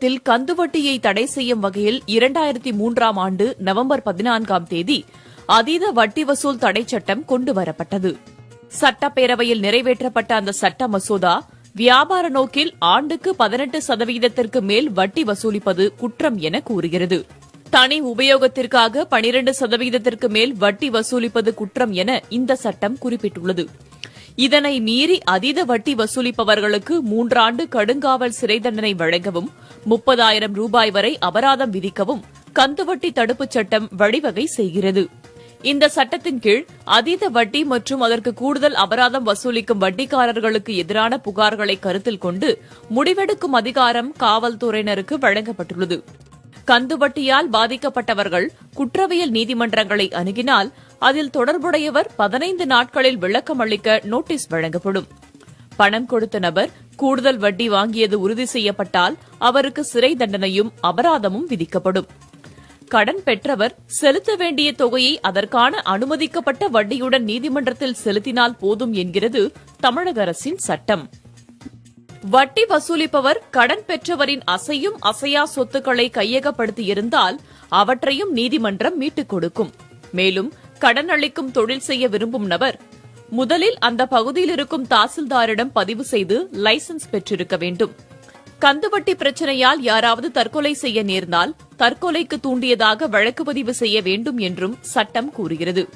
தமிழகத்தில் கந்துவட்டியை தடை செய்யும் வகையில் இரண்டாயிரத்தி மூன்றாம் ஆண்டு நவம்பர் பதினான்காம் தேதி அதீத வட்டி வசூல் தடை சட்டம் கொண்டுவரப்பட்டது சட்டப்பேரவையில் நிறைவேற்றப்பட்ட அந்த சட்ட மசோதா வியாபார நோக்கில் ஆண்டுக்கு பதினெட்டு சதவீதத்திற்கு மேல் வட்டி வசூலிப்பது குற்றம் என கூறுகிறது. தனி உபயோகத்திற்காக பனிரண்டு சதவீதத்திற்கு மேல் வட்டி வசூலிப்பது குற்றம் என இந்த சட்டம் குறிப்பிட்டுள்ளது. இதனை மீறி அதீத வட்டி வசூலிப்பவர்களுக்கு மூன்றாண்டு கடுங்காவல் சிறை தண்டனை வழங்கவும் முப்பதாயிரம் ரூபாய் வரை அபராதம் விதிக்கவும் கந்துவட்டி தடுப்புச் சட்டம் வழிவகை செய்கிறது. இந்த சட்டத்தின் கீழ் அதீத வட்டி மற்றும் அதற்கு கூடுதல் அபராதம் வசூலிக்கும் வட்டிக்காரர்களுக்கு எதிரான புகார்களை கருத்தில் கொண்டு முடிவெடுக்கும் அதிகாரம் காவல்துறையினருக்கு வழங்கப்பட்டுள்ளது. கந்துவட்டியால் பாதிக்கப்பட்டவர்கள் குற்றவியல் நீதிமன்றங்களை அணுகினால் அதில் தொடர்புடையவர் பதினைந்து நாட்களில் விளக்கம் அளிக்க நோட்டீஸ் வழங்கப்படும். பணம் கொடுத்த நபர் கூடுதல் வட்டி வாங்கியது உறுதி செய்யப்பட்டால் அவருக்கு சிறை தண்டனையும் அபராதமும் விதிக்கப்படும். கடன் பெற்றவர் செலுத்த வேண்டிய தொகையை அதற்கான அனுமதிக்கப்பட்ட வட்டியுடன் நீதிமன்றத்தில் செலுத்தினால் போதும் என்கிறது தமிழக அரசின் சட்டம். வட்டி வசூலிப்பவர் கடன் பெற்றவரின் அசையும் அசையா சொத்துக்களை கையகப்படுத்தியிருந்தால் அவற்றையும் நீதிமன்றம் மீட்டுக் கொடுக்கும். மேலும் கடன் அளிக்கும் தொழில் செய்ய விரும்பும் நபர் முதலில் அந்த பகுதியில் இருக்கும் தாசில்தாரிடம் பதிவு செய்து லைசென்ஸ் பெற்றிருக்க வேண்டும். கந்துவட்டி பிரச்சனையால் யாராவது தற்கொலை செய்ய நேர்ந்தால் தற்கொலைக்கு தூண்டியதாக வழக்கு பதிவு செய்ய வேண்டும் என்றும் சட்டம் கூறுகிறது.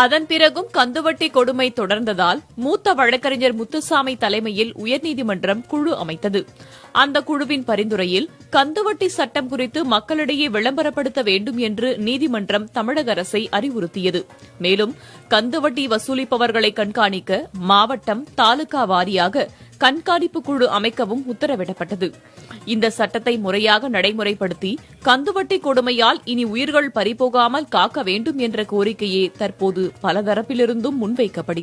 அதன் பிறகும் கந்துவட்டி கொடுமை தொடர்ந்ததால் மூத்த வழக்கறிஞர் முத்துசாமி தலைமையில் உயர்நீதிமன்றம் குழு அமைத்தது. அந்த குழுவின் பரிந்துரையில் கந்துவட்டி சட்டம் குறித்து மக்களிடையே விளம்பரப்படுத்த வேண்டும் என்று நீதிமன்றம் தமிழக அரசை அறிவுறுத்தியது. மேலும் கந்துவட்டி வசூலிப்பவர்களை கண்காணிக்க மாவட்டம் தாலுகா வாரியாக கண்காணிப்பு குழு அமைக்கவும் உத்தரவிடப்பட்டது. இந்த சட்டத்தை முறையாக நடைமுறைப்படுத்தி கந்துவட்டி கொடுமையால் இனி உயிர்கள் பறிபோகாமல் காக்க வேண்டும் என்ற கோரிக்கையே தற்போது பல தரப்பிலிருந்தும் முன்வைக்கப்படுகிறது.